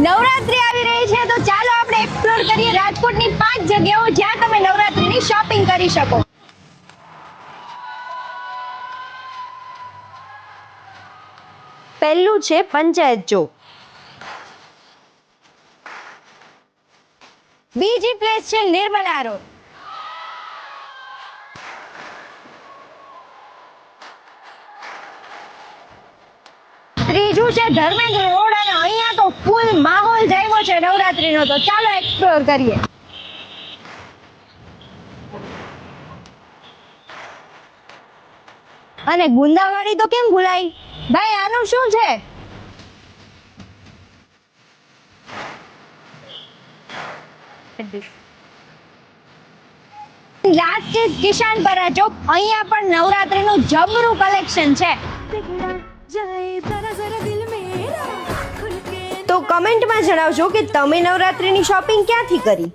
નવરાત્રી આવી રહી છે, તો ચાલો આપણે એક્સપ્લોર કરીએ રાજકોટની પાંચ જગ્યાઓ જ્યાં તમે નવરાત્રીની શોપિંગ કરી શકો. પહેલું છે પંચાયત ચોક. બીજી પ્લેસ છે નિર્મલા રોડ. ત્રીજું છે ધર્મેન્દ્ર રોડ, અને અહીંયા તો નવરાત્રીનો તો ચાલો એક્સપ્લોર કરીએ. અને ગુંદાવાડી તો કેમ ભૂલાઈ? ભાઈ, આનું શું છે? લાસ્ટ કિશાન પરા ચોક અહીંયા પણ નવરાત્રીનું જબરું કલેક્શન છે. તો કમેન્ટમાં જણાવજો કે તમે નવરાત્રિની શોપિંગ ક્યાંથી કરી?